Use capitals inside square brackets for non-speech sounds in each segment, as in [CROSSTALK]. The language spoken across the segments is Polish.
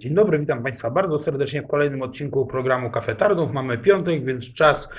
Dzień dobry, witam Państwa bardzo serdecznie w kolejnym odcinku programu Kafe Tarnów. Mamy piątek, więc czas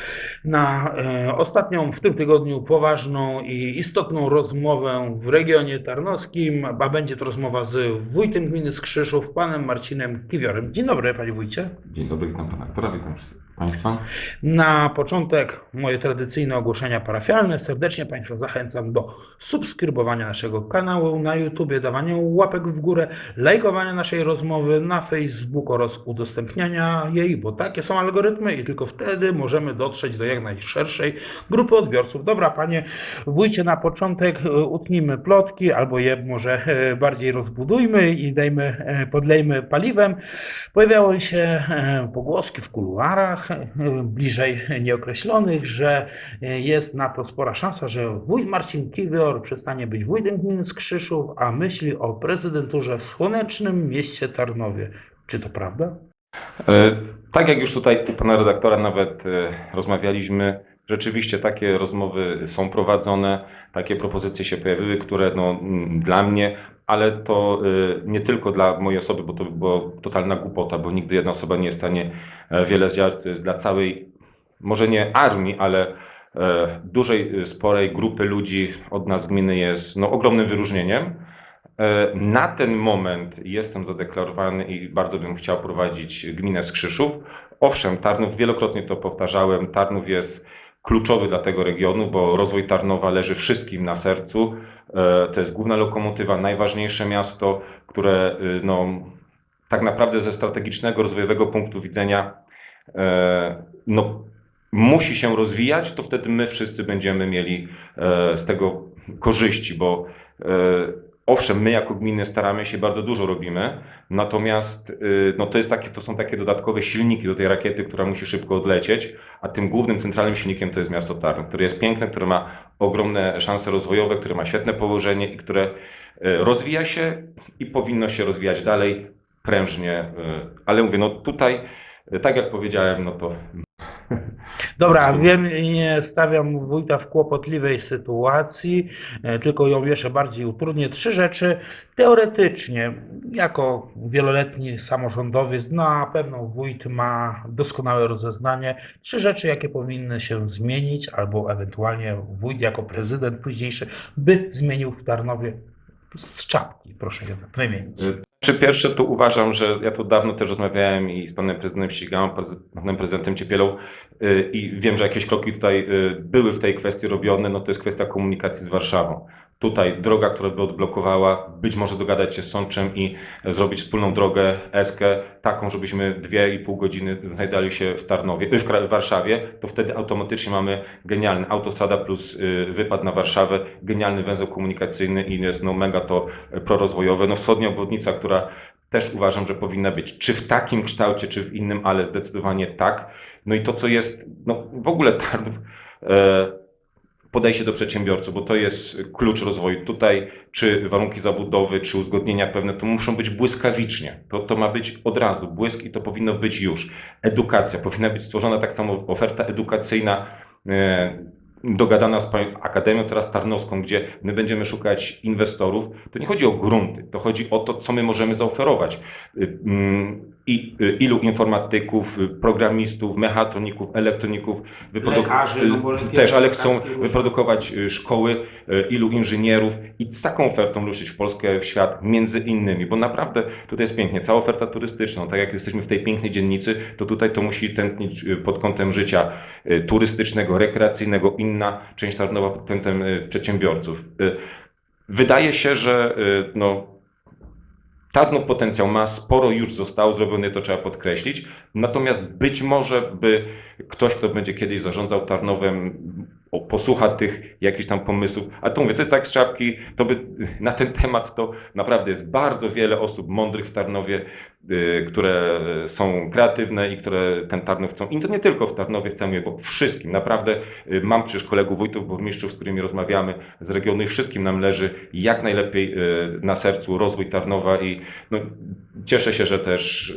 na e, ostatnią w tym tygodniu poważną i istotną rozmowę w regionie tarnowskim, a będzie to rozmowa z wójtem gminy Skrzyszów, panem Marcinem Kiwiorem. Dzień dobry, panie wójcie. Dzień dobry, witam pana aktora, witam wszyscy państwa. Na początek moje tradycyjne ogłoszenia parafialne. Serdecznie Państwa zachęcam do subskrybowania naszego kanału na YouTube, dawania łapek w górę, lajkowania naszej rozmowy na Facebook oraz udostępniania jej, bo takie są algorytmy i tylko wtedy możemy dotrzeć do jak najszerszej grupy odbiorców. Dobra, panie wójcie, na początek e, utnijmy plotki albo je może e, bardziej rozbudujmy i dajmy, e, podlejmy paliwem. Pojawiały się pogłoski w kuluarach, bliżej nieokreślonych, że e, jest na to spora szansa, że wójt Marcin Kiwior przestanie być wójtem gminy Skrzyszów, a myśli o prezydenturze w słonecznym mieście Tarnowie. Czy to prawda? E, Tak jak już tutaj u pana redaktora nawet e, rozmawialiśmy, rzeczywiście takie rozmowy są prowadzone, takie propozycje się pojawiły, które no, dla mnie, ale to e, nie tylko dla mojej osoby, bo to by była totalna głupota, bo nigdy jedna osoba nie jest w stanie e, wiele zdziałać, to jest dla całej, może nie armii, ale e, dużej, e, sporej grupy ludzi od nas gminy jest no, ogromnym wyróżnieniem. E, Na ten moment jestem zadeklarowany i bardzo bym chciał prowadzić gminę Skrzyszów. Owszem, Tarnów, wielokrotnie to powtarzałem, Tarnów jest kluczowy dla tego regionu, bo rozwój Tarnowa leży wszystkim na sercu. E, To jest główna lokomotywa, najważniejsze miasto, które y, no, tak naprawdę ze strategicznego, rozwojowego punktu widzenia e, no, musi się rozwijać, to wtedy my wszyscy będziemy mieli e, z tego korzyści, bo e, owszem, my jako gminy staramy się, bardzo dużo robimy, natomiast y, no, to, jest takie, to są takie dodatkowe silniki do tej rakiety, która musi szybko odlecieć, a tym głównym, centralnym silnikiem to jest miasto Tarnów, które jest piękne, które ma ogromne szanse rozwojowe, które ma świetne położenie i które y, rozwija się i powinno się rozwijać dalej prężnie, y, ale mówię, no tutaj, tak jak powiedziałem, no to Dobra, wiem, nie stawiam wójta w kłopotliwej sytuacji, e, tylko ją jeszcze bardziej utrudnię. Trzy rzeczy teoretycznie, jako wieloletni samorządowiec, na pewno wójt ma doskonałe rozeznanie. Trzy rzeczy, jakie powinny się zmienić, albo ewentualnie wójt jako prezydent późniejszy by zmienił w Tarnowie z czapki, proszę je wymienić. Czy pierwsze, to uważam, że ja to dawno też rozmawiałem i z panem prezydentem Ścigałą, panem prezydentem Ciepielą y, i wiem, że jakieś kroki tutaj y, były w tej kwestii robione, no to jest kwestia komunikacji z Warszawą. Tutaj droga, która by odblokowała, być może dogadać się z Sączem i zrobić wspólną drogę Eskę, taką, żebyśmy dwie i pół godziny znajdali się w Tarnowie, w Warszawie, to wtedy automatycznie mamy genialny autostrada plus y, wypad na Warszawę, genialny węzeł komunikacyjny i jest no mega to prorozwojowe. No wschodnia obwodnica, która też uważam, że powinna być, czy w takim kształcie, czy w innym, ale zdecydowanie tak. No i to, co jest, no w ogóle Tarnów, e, podejście do przedsiębiorców, bo to jest klucz rozwoju. Tutaj czy warunki zabudowy, czy uzgodnienia pewne, to muszą być błyskawicznie. To, to ma być od razu błysk i to powinno być już. Edukacja, powinna być stworzona tak samo oferta edukacyjna, e, dogadana z Akademią teraz Tarnowską, gdzie my będziemy szukać inwestorów. To nie chodzi o grunty, to chodzi o to, co my możemy zaoferować. I y, ilu informatyków, programistów, mechatroników, elektroników, Lekarzy, no y, lepiej też, ale chcą wyprodukować y, szkoły, ilu inżynierów i z taką ofertą ruszyć w Polskę, w świat, między innymi, bo naprawdę tutaj jest pięknie, cała oferta turystyczna, tak jak jesteśmy w tej pięknej dzielnicy, to tutaj to musi tętnić pod kątem życia turystycznego, rekreacyjnego, inna część Tarnowa pod kątem przedsiębiorców. Wydaje się, że no, Tarnów potencjał ma, sporo już zostało zrobione, to trzeba podkreślić. Natomiast być może by ktoś, kto będzie kiedyś zarządzał Tarnowem, posłucha tych jakichś tam pomysłów. A to mówię, to jest tak z czapki, to by [LAUGHS] na ten temat to naprawdę jest bardzo wiele osób mądrych w Tarnowie, y, które są kreatywne i które ten Tarnów chcą. I to nie tylko w Tarnowie, w całym, bo wszystkim. Naprawdę y, mam przecież kolegów wójtów, burmistrzów, z którymi rozmawiamy z regionu i wszystkim nam leży jak najlepiej y, na sercu rozwój Tarnowa i no, cieszę się, że też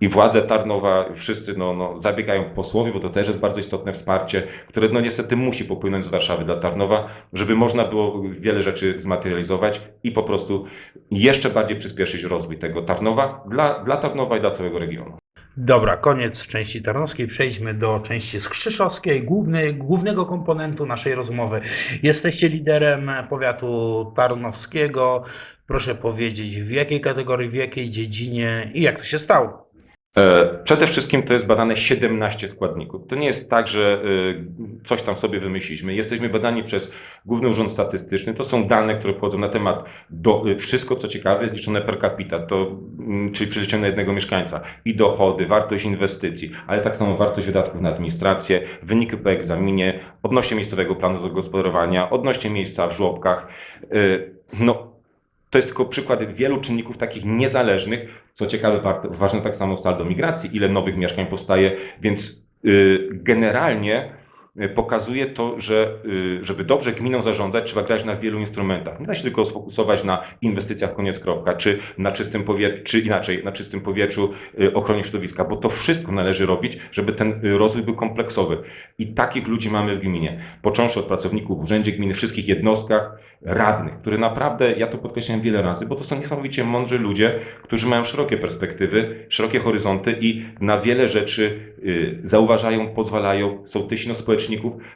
i władze Tarnowa, wszyscy no, no, zabiegają posłowie, bo to też jest bardzo istotne wsparcie, które no niestety musi popłynąć z Warszawy dla Tarnowa, żeby można było wiele rzeczy zmaterializować i po prostu jeszcze bardziej przyspieszyć rozwój tego Tarnowa dla, dla Tarnowa i dla całego regionu. Dobra, koniec części tarnowskiej. Przejdźmy do części skrzyszowskiej, głównej, głównego komponentu naszej rozmowy. Jesteście liderem powiatu tarnowskiego. Proszę powiedzieć, w jakiej kategorii, w jakiej dziedzinie i jak to się stało? E, Przede wszystkim to jest badane 17 składników. To nie jest tak, że y, coś tam sobie wymyśliliśmy. Jesteśmy badani przez Główny Urząd Statystyczny. To są dane, które pochodzą na temat do, y, wszystko, co ciekawe, jest liczone per capita, to, mm, czyli przeliczone na jednego mieszkańca. I dochody, wartość inwestycji, ale tak samo wartość wydatków na administrację, wyniki po egzaminie, odnośnie miejscowego planu zagospodarowania, odnośnie miejsca w żłobkach. Y, No, to jest tylko przykład wielu czynników takich niezależnych. Co ciekawe, wa- ważne tak samo saldo migracji, ile nowych mieszkań powstaje, więc y, generalnie pokazuje to, że y, żeby dobrze gminą zarządzać, trzeba grać na wielu instrumentach. Nie da się tylko sfokusować na inwestycjach koniec kropka, czy na czystym powietrzu, czy inaczej, na czystym powietrzu, y, ochronie środowiska, bo to wszystko należy robić, żeby ten y, rozwój był kompleksowy. I takich ludzi mamy w gminie. Począwszy od pracowników w urzędzie gminy, wszystkich jednostkach, radnych, które naprawdę, ja to podkreślałem wiele razy, bo to są niesamowicie mądrzy ludzie, którzy mają szerokie perspektywy, szerokie horyzonty i na wiele rzeczy y, zauważają, pozwalają, sołtysi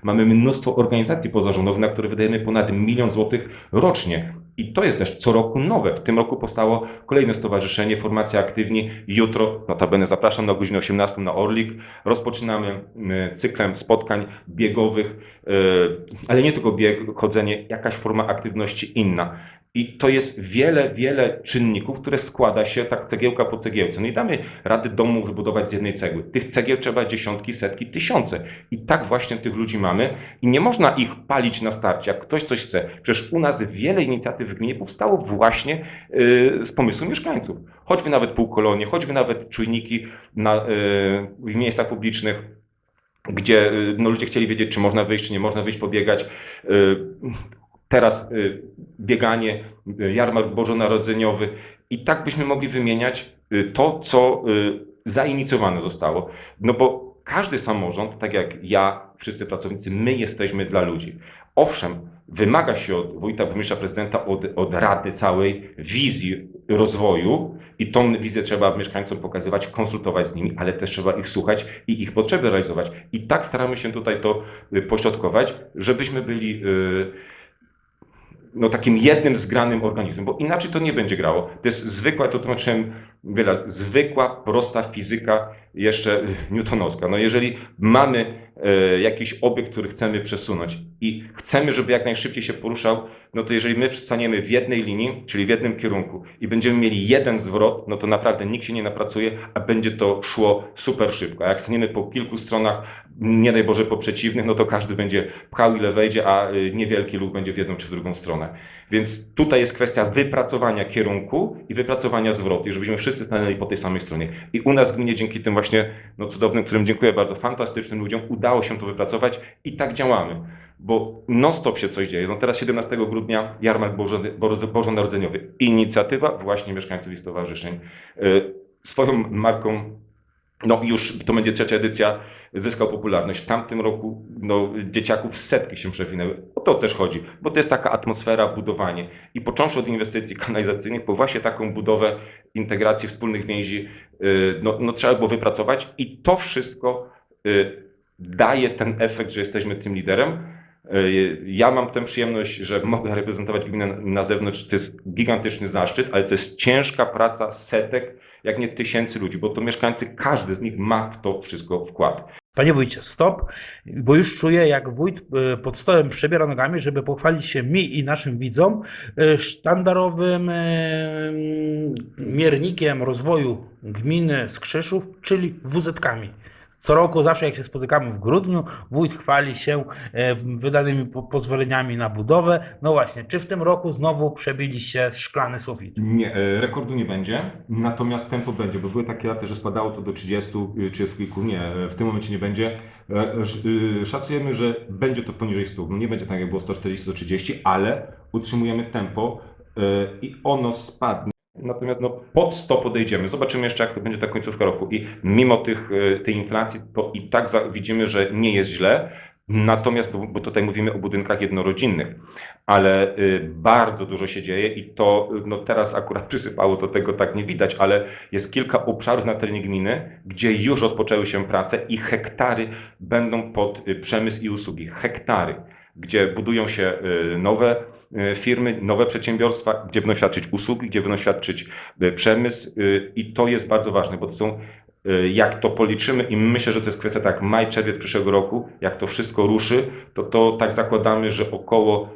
Mamy mnóstwo organizacji pozarządowych, na które wydajemy ponad milion złotych rocznie. I to jest też co roku nowe. W tym roku powstało kolejne stowarzyszenie, formacja aktywni. Jutro, notabene zapraszam na godzinę 18 na Orlik. Rozpoczynamy y, cyklem spotkań biegowych, y, ale nie tylko bieg, chodzenie, jakaś forma aktywności inna. I to jest wiele, wiele czynników, które składa się tak cegiełka po cegiełce. No i damy rady domu wybudować z jednej cegły. Tych cegieł trzeba dziesiątki, setki, tysiące. I tak właśnie tych ludzi mamy i nie można ich palić na starcie, jak ktoś coś chce. Przecież u nas wiele inicjatyw w gminie powstało właśnie yy, z pomysłu mieszkańców. Choćby nawet półkolonie, choćby nawet czujniki na, yy, w miejscach publicznych gdzie y, no, ludzie chcieli wiedzieć, czy można wyjść, czy nie można wyjść, pobiegać. Teraz y, bieganie, y, jarmark bożonarodzeniowy i tak byśmy mogli wymieniać y, to, co zainicjowane zostało. No bo każdy samorząd, tak jak ja, wszyscy pracownicy, my jesteśmy dla ludzi. Owszem, wymaga się od wójta, burmistrza, prezydenta, od, od rady całej wizji rozwoju i tą wizję trzeba mieszkańcom pokazywać, konsultować z nimi, ale też trzeba ich słuchać i ich potrzeby realizować. I tak staramy się tutaj to pośrodkować, żebyśmy byli y, no, takim jednym zgranym organizmem, bo inaczej to nie będzie grało. To jest zwykła, to tłumaczyłem wiele, zwykła, prosta fizyka, jeszcze newtonowska. No jeżeli mamy e, jakiś obiekt, który chcemy przesunąć i chcemy, żeby jak najszybciej się poruszał, no to jeżeli my staniemy w jednej linii, czyli w jednym kierunku i będziemy mieli jeden zwrot, no to naprawdę nikt się nie napracuje, a będzie to szło super szybko. A jak staniemy po kilku stronach, nie daj Boże po przeciwnych, no to każdy będzie pchał ile wejdzie, a y, niewielki lub będzie w jedną czy w drugą stronę. Więc tutaj jest kwestia wypracowania kierunku i wypracowania zwrotu, żebyśmy wszyscy stanęli po tej samej stronie. I u nas w gminie dzięki tym właśnie no, cudownym, którym dziękuję bardzo, fantastycznym ludziom udało się to wypracować i tak działamy. Bo non-stop się coś dzieje. No teraz 17 grudnia jarmark Bożo, Bożo- bożonarodzeniowy. Inicjatywa właśnie mieszkańców i stowarzyszeń. Y, Swoją marką no już to będzie trzecia edycja, zyskał popularność. W tamtym roku no, dzieciaków setki się przewinęły. O to też chodzi, bo to jest taka atmosfera, budowanie. I począwszy od inwestycji kanalizacyjnych, po właśnie taką budowę integracji wspólnych więzi, y, no, no, trzeba było wypracować i to wszystko y, daje ten efekt, że jesteśmy tym liderem. Y, Ja mam tę przyjemność, że mogę reprezentować gminę na zewnątrz. To jest gigantyczny zaszczyt, ale to jest ciężka praca setek, jak nie tysięcy ludzi, bo to mieszkańcy, każdy z nich ma w to wszystko wkład. Panie wójcie, stop, bo już czuję, jak wójt y, pod stołem przebiera nogami, żeby pochwalić się mi i naszym widzom y, sztandarowym miernikiem rozwoju gminy Skrzyszów, czyli WZ-kami. Co roku, zawsze jak się spotykamy w grudniu, wójt chwali się e, wydanymi po- pozwoleniami na budowę. No właśnie, czy w tym roku znowu przebiliście szklany sufit? Nie, e, rekordu nie będzie, natomiast tempo będzie, bo były takie lata, że spadało to do 30, y, 30 kilku. Nie, e, w tym momencie nie będzie. E, sz- Szacujemy, że będzie to poniżej 100. No nie będzie tak jak było 140-130, ale utrzymujemy tempo e, i ono spadnie. Natomiast no, pod 100 podejdziemy. Zobaczymy jeszcze, jak to będzie ta końcówka roku. I mimo tych, e, tej inflacji, to i tak widzimy, że nie jest źle. Natomiast, bo, bo tutaj mówimy o budynkach jednorodzinnych, ale y, bardzo dużo się dzieje i to y, no teraz akurat [LAUGHS] przysypało, to tego tak nie widać, ale jest kilka obszarów na terenie gminy, gdzie już rozpoczęły się prace i hektary będą pod y, przemysł i usługi. Hektary gdzie budują się y, nowe y, firmy, nowe przedsiębiorstwa, gdzie będą świadczyć usługi, gdzie będą świadczyć y, przemysł i to jest bardzo ważne, bo to są jak to policzymy i myślę, że to jest kwestia tak maj, czerwiec przyszłego roku, jak to wszystko ruszy, to to tak zakładamy, że około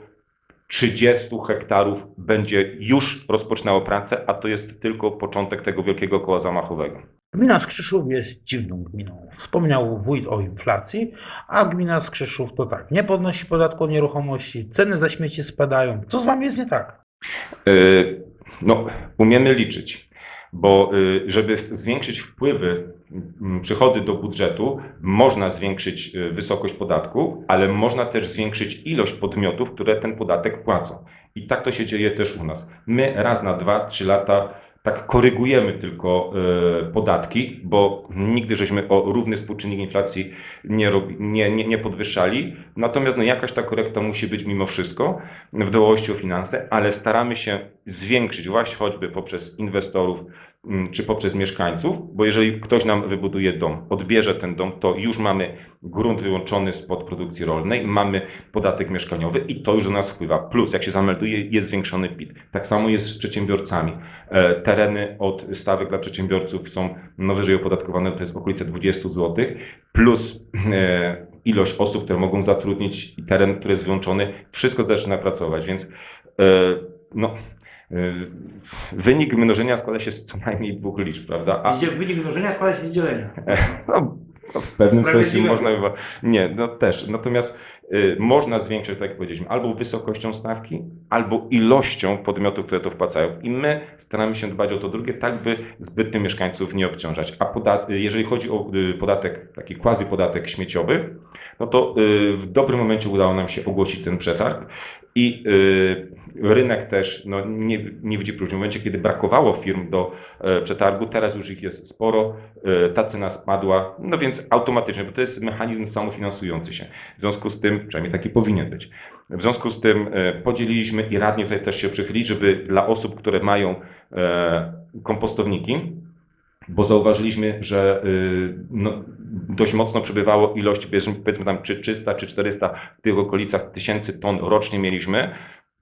30 hektarów będzie już rozpoczynało pracę, a to jest tylko początek tego wielkiego koła zamachowego. Gmina Skrzyszów jest dziwną gminą. Wspomniał wójt o inflacji, a gmina Skrzyszów to tak, nie podnosi podatku od nieruchomości, ceny za śmieci spadają. Co z wami jest nie tak? Y, No, umiemy liczyć, bo y, żeby zwiększyć wpływy, przychody do budżetu, można zwiększyć y, wysokość podatku, ale można też zwiększyć ilość podmiotów, które ten podatek płacą. I tak to się dzieje też u nas. My raz na dwa, trzy lata tak korygujemy tylko y, podatki, bo nigdy żeśmy o równy współczynnik inflacji nie, robi, nie, nie, nie podwyższali. Natomiast no, jakaś ta korekta musi być mimo wszystko w dbałości o finanse, ale staramy się zwiększyć właśnie choćby poprzez inwestorów czy poprzez mieszkańców, bo jeżeli ktoś nam wybuduje dom, odbierze ten dom, to już mamy grunt wyłączony spod produkcji rolnej, mamy podatek mieszkaniowy i to już do nas wpływa. Plus, jak się zamelduje, jest zwiększony PIT. Tak samo jest z przedsiębiorcami. E, Tereny od stawek dla przedsiębiorców są no, wyżej opodatkowane, to jest okolice 20 zł, plus e, ilość osób, które mogą zatrudnić i teren, który jest wyłączony, wszystko zaczyna pracować, więc e, no, wynik mnożenia składa się z co najmniej dwóch liczb, prawda? A, wynik mnożenia składa się z dzielenia. [LAUGHS] no, w pewnym sensie można chyba. Nie, no też. Natomiast y, można zwiększyć, tak jak powiedzieliśmy, albo wysokością stawki, albo ilością podmiotów, które to wpłacają. I my staramy się dbać o to drugie, tak by zbytnio mieszkańców nie obciążać. A podat- jeżeli chodzi o y, podatek, taki quasi podatek śmieciowy, no to y, w dobrym momencie udało nam się ogłosić ten przetarg. I y, rynek też no, nie, nie widzi próżni. W momencie, kiedy brakowało firm do e, przetargu, teraz już ich jest sporo, ta cena spadła, no więc automatycznie, bo to jest mechanizm samofinansujący się. W związku z tym, przynajmniej taki powinien być. W związku z tym e, podzieliliśmy i radnie tutaj też się przychylić, żeby dla osób, które mają e, kompostowniki, bo zauważyliśmy, że y, no, dość mocno przybywało ilość, powiedzmy tam czy 300 czy 400 w tych okolicach tysięcy ton rocznie mieliśmy,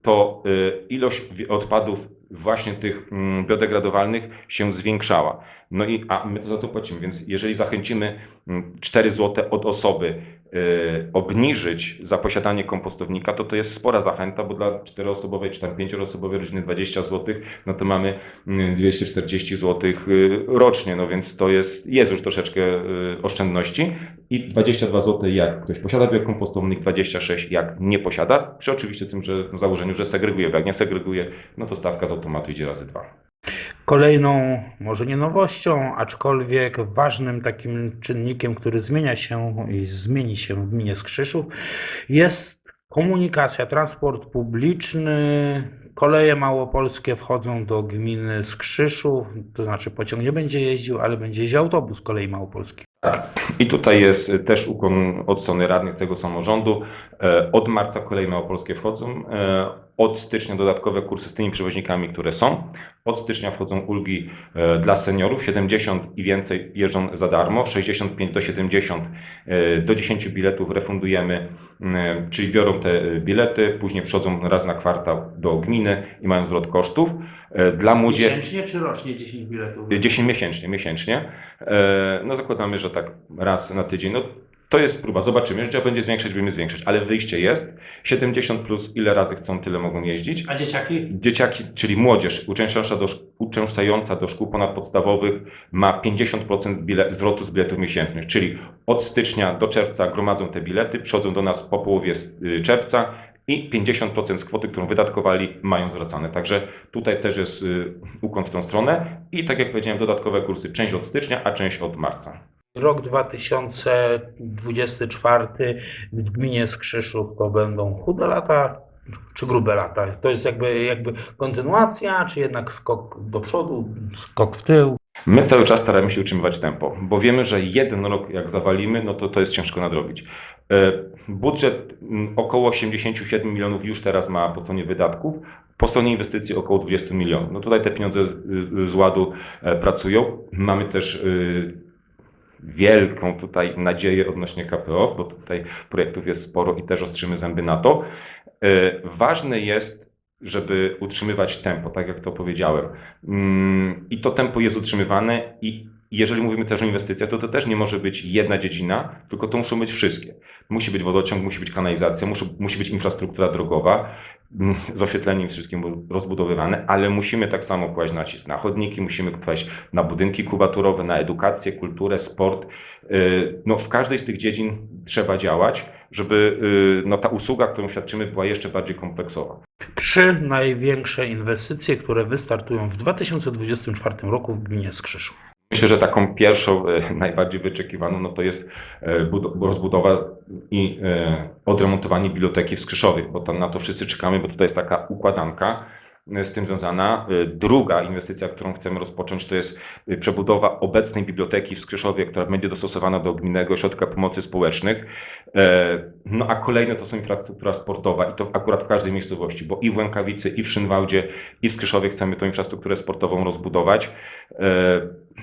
to y, ilość odpadów właśnie tych mm, biodegradowalnych się zwiększała. No i a my to za to płacimy, więc jeżeli zachęcimy mm, 4 zł od osoby obniżyć za posiadanie kompostownika, to to jest spora zachęta, bo dla czteroosobowej czy tam pięcioosobowej rodziny 20 zł, no to mamy mm, 240 zł y, rocznie, no więc to jest, jest już troszeczkę y, oszczędności i 22 zł jak ktoś posiada biokompostownik, 26 jak nie posiada, przy oczywiście tym, że w założeniu, że segreguje, bo jak nie segreguje, no to stawka z automatu idzie razy dwa. Kolejną, może nie nowością, aczkolwiek ważnym takim czynnikiem, który zmienia się i zmieni się w gminie Skrzyszów, jest komunikacja, transport publiczny. Koleje małopolskie wchodzą do gminy Skrzyszów, to znaczy pociąg nie będzie jeździł, ale będzie jeździł autobus kolei małopolskich. I tutaj jest y, też ukłon od strony radnych tego samorządu. E, Od marca koleje małopolskie wchodzą. Od stycznia dodatkowe kursy z tymi przewoźnikami, które są. Od stycznia wchodzą ulgi e, dla seniorów. 70 i więcej jeżdżą za darmo. 65 do 70 e, do 10 biletów refundujemy, e, czyli biorą te bilety, później przychodzą raz na kwartał do gminy i mają zwrot kosztów. Dla młodzieży. czy rocznie 10 biletów? 10 miesięcznie, miesięcznie. No zakładamy, że tak raz na tydzień. No to jest próba, zobaczymy. Jeżeli będzie zwiększać, będziemy zwiększać, ale wyjście jest. 70 plus ile razy chcą, tyle mogą jeździć. A dzieciaki? Dzieciaki, czyli młodzież uczęszczająca do, uczęszczająca do szkół ponadpodstawowych ma 50% bile, zwrotu z biletów miesięcznych, czyli od stycznia do czerwca gromadzą te bilety, przychodzą do nas po połowie y, czerwca i 50% z kwoty, którą wydatkowali, mają zwracane. Także tutaj też jest y, ukłon w tą stronę i tak jak powiedziałem, dodatkowe kursy, część od stycznia, a część od marca. Rok 2024 w gminie Skrzyszów to będą chude lata, czy grube lata? To jest jakby, jakby kontynuacja, czy jednak skok do przodu, skok w tył? My cały czas staramy się utrzymywać tempo, bo wiemy, że jeden rok jak zawalimy, no to to jest ciężko nadrobić. E, Budżet około 87 milionów już teraz ma po stronie wydatków, po stronie inwestycji około 20 milionów. No tutaj te pieniądze z- ładu e, pracują. Mamy też e, wielką tutaj nadzieję odnośnie KPO, bo tutaj projektów jest sporo i też ostrzymy zęby na to. E, Ważne jest, żeby utrzymywać tempo, tak jak to powiedziałem. Mm, I to tempo jest utrzymywane i jeżeli mówimy też o inwestycjach, to to też nie może być jedna dziedzina, tylko to muszą być wszystkie. Musi być wodociąg, musi być kanalizacja, musi, musi być infrastruktura drogowa mm, z oświetleniem wszystkim rozbudowywane, ale musimy tak samo kłaść nacisk na chodniki, musimy kłaść na budynki kubaturowe, na edukację, kulturę, sport. Yy, No, w każdej z tych dziedzin trzeba działać, żeby yy, no, ta usługa, którą świadczymy, była jeszcze bardziej kompleksowa. Trzy największe inwestycje, które wystartują w 2024 roku w gminie Skrzyszów. Myślę, że taką pierwszą, e, [LAUGHS] najbardziej wyczekiwaną, no to jest e, budo- rozbudowa i e, odremontowanie biblioteki w Skrzyszowie, bo tam na to wszyscy czekamy, bo tutaj jest taka układanka z tym związana. Druga inwestycja, którą chcemy rozpocząć, to jest przebudowa obecnej biblioteki w Skrzyszowie, która będzie dostosowana do Gminnego Ośrodka Pomocy Społecznych. No a kolejne to są infrastruktura sportowa i to akurat w każdej miejscowości, bo i w Łękawicy, i w Szynwałdzie, i w Skrzyszowie chcemy tą infrastrukturę sportową rozbudować.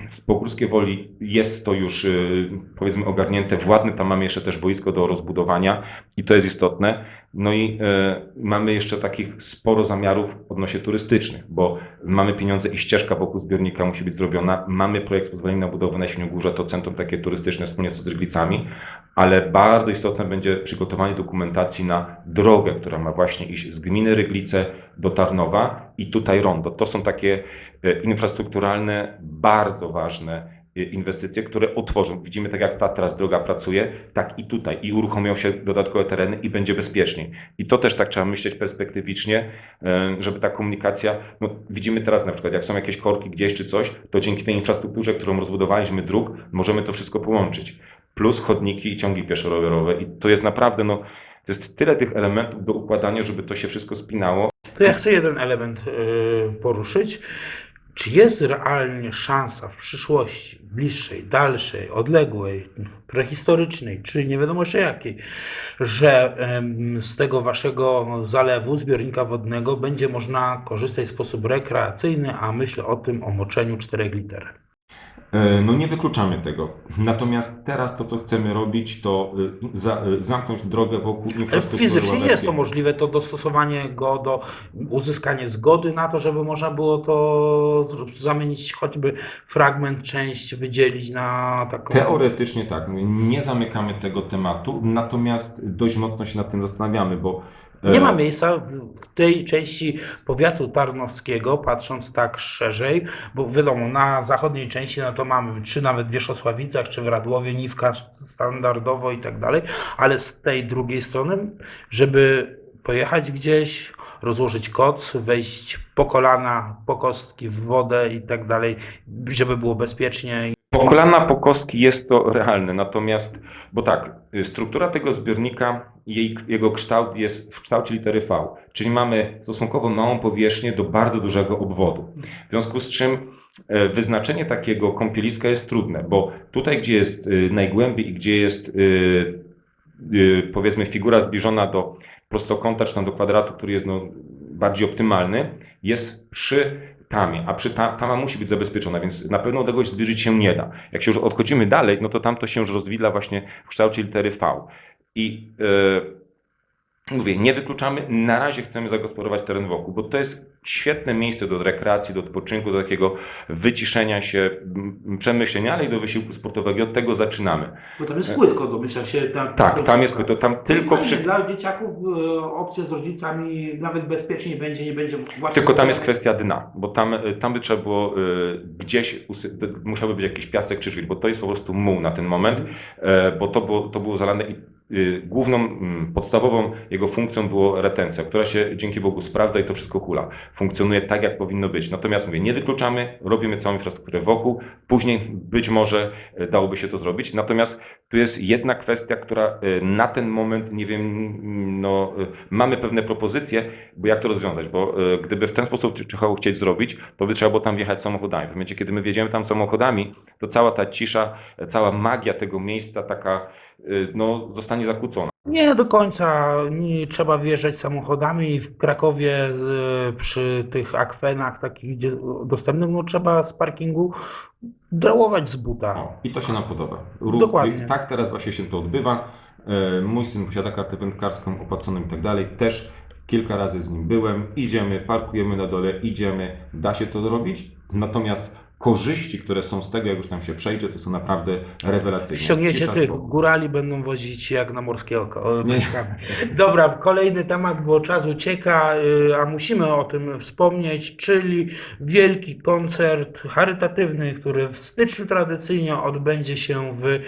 W Pogórskiej Woli jest to już y, powiedzmy ogarnięte. W Ładny tam mamy jeszcze też boisko do rozbudowania i to jest istotne. No i e, mamy jeszcze takich sporo zamiarów odnośnie turystycznych, bo mamy pieniądze i ścieżka wokół zbiornika musi być zrobiona. Mamy projekt z pozwoleniem na budowę na Świniogórze, to centrum takie turystyczne wspólnie z Ryglicami, ale bardzo istotne będzie przygotowanie dokumentacji na drogę, która ma właśnie iść z gminy Ryglice do Tarnowa i tutaj rondo. To są takie e, infrastrukturalne, bardzo ważne inwestycje, które otworzą. Widzimy tak jak ta teraz droga pracuje, tak i tutaj i uruchomią się dodatkowe tereny i będzie bezpieczniej. I to też tak trzeba myśleć perspektywicznie, e, żeby ta komunikacja, no widzimy teraz na przykład jak są jakieś korki gdzieś czy coś, to dzięki tej infrastrukturze, którą rozbudowaliśmy dróg, możemy to wszystko połączyć. Plus chodniki i ciągi pieszo-rowerowe i to jest naprawdę, no to jest tyle tych elementów do układania, żeby to się wszystko spinało. To ja chcę jeden element y, poruszyć. Czy jest realnie szansa w przyszłości, bliższej, dalszej, odległej, prehistorycznej, czy nie wiadomo jeszcze jakiej, że z tego waszego zalewu, zbiornika wodnego, będzie można korzystać w sposób rekreacyjny, a myślę o tym o moczeniu 4 liter? E, No nie wykluczamy tego. Natomiast teraz to, co chcemy robić, to y, za, y, zamknąć drogę wokół infrastruktury fizycznie jest to możliwe, to dostosowanie go do uzyskanie zgody na to, żeby można było to zamienić choćby fragment, część, wydzielić na taką. Teoretycznie tak. Nie zamykamy tego tematu, natomiast dość mocno się nad tym zastanawiamy, bo Nie ma miejsca w- w tej części powiatu tarnowskiego, patrząc tak szerzej, bo wiadomo, na zachodniej części no to mamy, czy nawet w Wierzchosławicach, czy w Radłowie, Niwka standardowo i tak dalej, ale z tej drugiej strony, żeby pojechać gdzieś, rozłożyć koc, wejść po kolana, po kostki w wodę i tak dalej, żeby było bezpiecznie. Po kolana, po kostki jest to realne, natomiast, bo tak, struktura tego zbiornika, jej, jego kształt jest w kształcie litery V, czyli mamy stosunkowo małą powierzchnię do bardzo dużego obwodu. W związku z czym e, wyznaczenie takiego kąpieliska jest trudne, bo tutaj, gdzie jest y, najgłębiej i gdzie jest y, powiedzmy figura zbliżona do prostokąta czy tam do kwadratu, który jest no, bardziej optymalny, jest przy tamie, a przy ta, tama musi być zabezpieczona, więc na pewno odległość zbliżyć się nie da. Jak się już odchodzimy dalej, no to tam to się już rozwidla właśnie w kształcie litery V. I e, mówię, nie wykluczamy, na razie chcemy zagospodarować teren wokół, bo to jest świetne miejsce do rekreacji, do odpoczynku, do takiego wyciszenia się, przemyślenia, ale i do wysiłku sportowego. I od tego zaczynamy. Bo tam jest płytko, domyślam się. Tam, Tak, tam jest to tam tylko przy, Dla dzieciaków e, opcja z rodzicami nawet bezpieczniej będzie, nie będzie właśnie... Tylko tam jest kwestia dna, bo tam, y, tam by trzeba było y, gdzieś, usy- musiałby być jakiś piasek czy żwir, bo to jest po prostu muł na ten moment, e, bo to było, to było zalane i główną, mm, podstawową jego funkcją było retencja, która się dzięki Bogu sprawdza i to wszystko hula. Funkcjonuje tak, jak powinno być. Natomiast mówię, nie wykluczamy, robimy całą infrastrukturę wokół, później być może y, dałoby się to zrobić. Natomiast tu jest jedna kwestia, która y, na ten moment, nie wiem, no, y, mamy pewne propozycje, bo jak to rozwiązać, bo y, gdyby w ten sposób Czychowo chcieć zrobić, to by trzeba było tam wjechać samochodami. W momencie, kiedy my wjedziemy tam samochodami, to cała ta cisza, cała magia tego miejsca taka, y, no, zostanie zakłócona. Nie do końca nie trzeba wjeżdżać samochodami w Krakowie przy tych akwenach takich gdzie dostępnych, no trzeba z parkingu drałować z buta. O, I to się nam podoba. Dokładnie. Tak teraz właśnie się to odbywa. E, Mój syn posiada kartę wędkarską opłaconą i tak dalej. Też kilka razy z nim byłem. Idziemy, parkujemy na dole, idziemy. Da się to zrobić. Natomiast korzyści, które są z tego, jak już tam się przejdzie, to są naprawdę rewelacyjne. Ściągniecie tych spokój. górali, będą wozić jak na morskie oko. Nie. beczkami. Dobra, kolejny temat, bo czas ucieka, y, a musimy o tym wspomnieć, czyli wielki koncert charytatywny, który w styczniu tradycyjnie odbędzie się w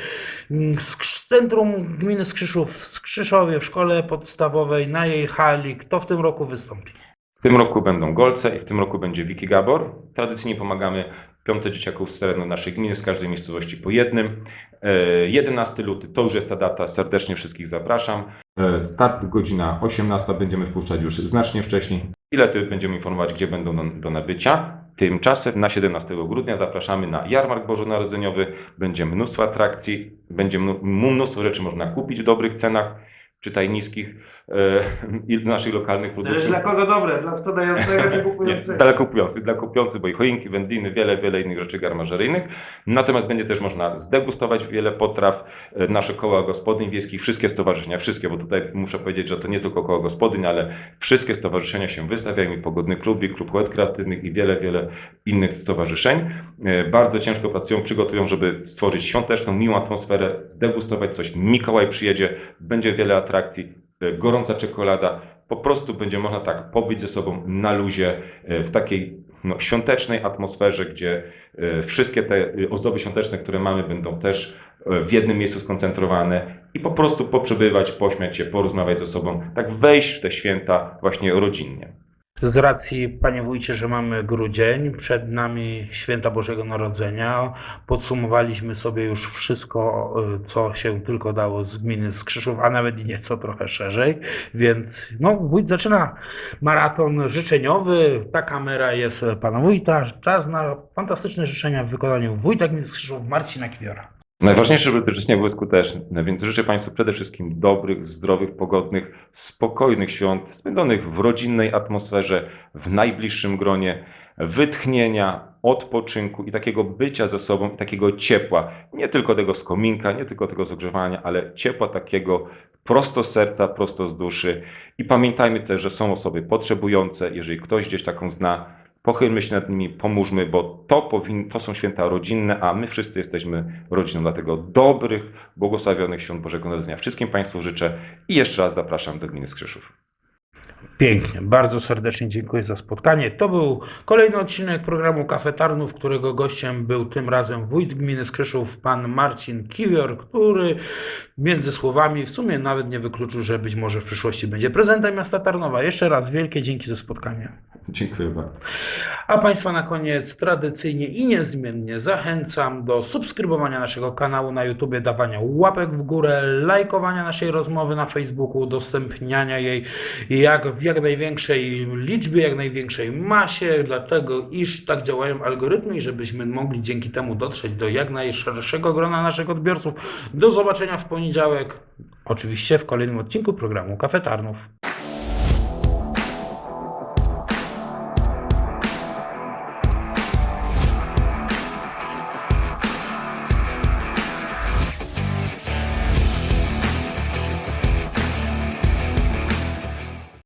Centrum Gminy Skrzyszów w Skrzyszowie, w szkole podstawowej, na jej hali. Kto w tym roku wystąpi? W tym roku będą Golce i w tym roku będzie Wiki Gabor. Tradycyjnie pomagamy piąte dzieciaków z terenu naszej gminy, z każdej miejscowości po jednym. E, 11 luty to już jest ta data, serdecznie wszystkich zapraszam. E, Start godzina 18, będziemy wpuszczać już znacznie wcześniej. Bilety będziemy informować, gdzie będą do, nabycia. Tymczasem na 17 grudnia zapraszamy na jarmark bożonarodzeniowy. Będzie mnóstwo atrakcji, będzie mnóstwo rzeczy można kupić w dobrych cenach, czytaj niskich e, [LAUGHS] i naszych lokalnych producentów. kogo dobre? Dla sprzedającego [LAUGHS] czy Nie, dla kupujących, dla kupujących, bo i choinki, wędliny, wiele, wiele innych rzeczy garmażeryjnych. Natomiast będzie też można zdegustować wiele potraw. E, Nasze koła gospodyń wiejskich, wszystkie stowarzyszenia, wszystkie, bo tutaj muszę powiedzieć, że to nie tylko koła gospodyń, ale wszystkie stowarzyszenia się wystawiają i Pogodny Klubik, Klub Poet Kreatywnych i wiele, wiele innych stowarzyszeń. E, Bardzo ciężko pracują, przygotują, żeby stworzyć świąteczną, miłą atmosferę, zdegustować coś. Mikołaj przyjedzie, będzie wiele atrakcji, e, gorąca czekolada, po prostu będzie można tak pobyć ze sobą na luzie, e, w takiej no, świątecznej atmosferze, gdzie e, wszystkie te ozdoby świąteczne, które mamy, będą też w jednym miejscu skoncentrowane i po prostu poprzebywać, pośmiać się, porozmawiać ze sobą, tak wejść w te święta właśnie rodzinnie. Z racji, panie wójcie, że mamy grudzień, przed nami święta Bożego Narodzenia, podsumowaliśmy sobie już wszystko, y, co się tylko dało z gminy Skrzyszów, a nawet i nieco trochę szerzej, więc no, wójt zaczyna maraton życzeniowy, ta kamera jest pana wójta, czas na fantastyczne życzenia w wykonaniu wójta gminy Skrzyszów Marcina Kiwiora. Najważniejsze, żeby te życzenia były skuteczne, więc życzę Państwu przede wszystkim dobrych, zdrowych, pogodnych, spokojnych świąt, spędzonych w rodzinnej atmosferze, w najbliższym gronie, wytchnienia, odpoczynku i takiego bycia ze sobą, i takiego ciepła. Nie tylko tego z kominka, nie tylko tego z ogrzewania, ale ciepła takiego prosto z serca, prosto z duszy. I pamiętajmy też, że są osoby potrzebujące. Jeżeli ktoś gdzieś taką zna, pochylmy się nad nimi, pomóżmy, bo to, powin, to są święta rodzinne, a my wszyscy jesteśmy rodziną. Dlatego dobrych, błogosławionych świąt Bożego Narodzenia wszystkim Państwu życzę i jeszcze raz zapraszam do gminy Skrzyszów. Pięknie, bardzo serdecznie dziękuję za spotkanie. To był kolejny odcinek programu Kafe Tarnów, którego gościem był tym razem wójt gminy Skrzyszów, pan Marcin Kiwior, który między słowami w sumie nawet nie wykluczył, że być może w przyszłości będzie prezentem miasta Tarnowa. Jeszcze raz wielkie dzięki za spotkanie. Dziękuję bardzo. A Państwa na koniec tradycyjnie i niezmiennie zachęcam do subskrybowania naszego kanału na YouTube, dawania łapek w górę, lajkowania naszej rozmowy na Facebooku, udostępniania jej jak w jak największej liczbie, jak największej masie, dlatego iż tak działają algorytmy i żebyśmy mogli dzięki temu dotrzeć do jak najszerszego grona naszych odbiorców. Do zobaczenia w poniedziałek, oczywiście w kolejnym odcinku programu Kafetarnów.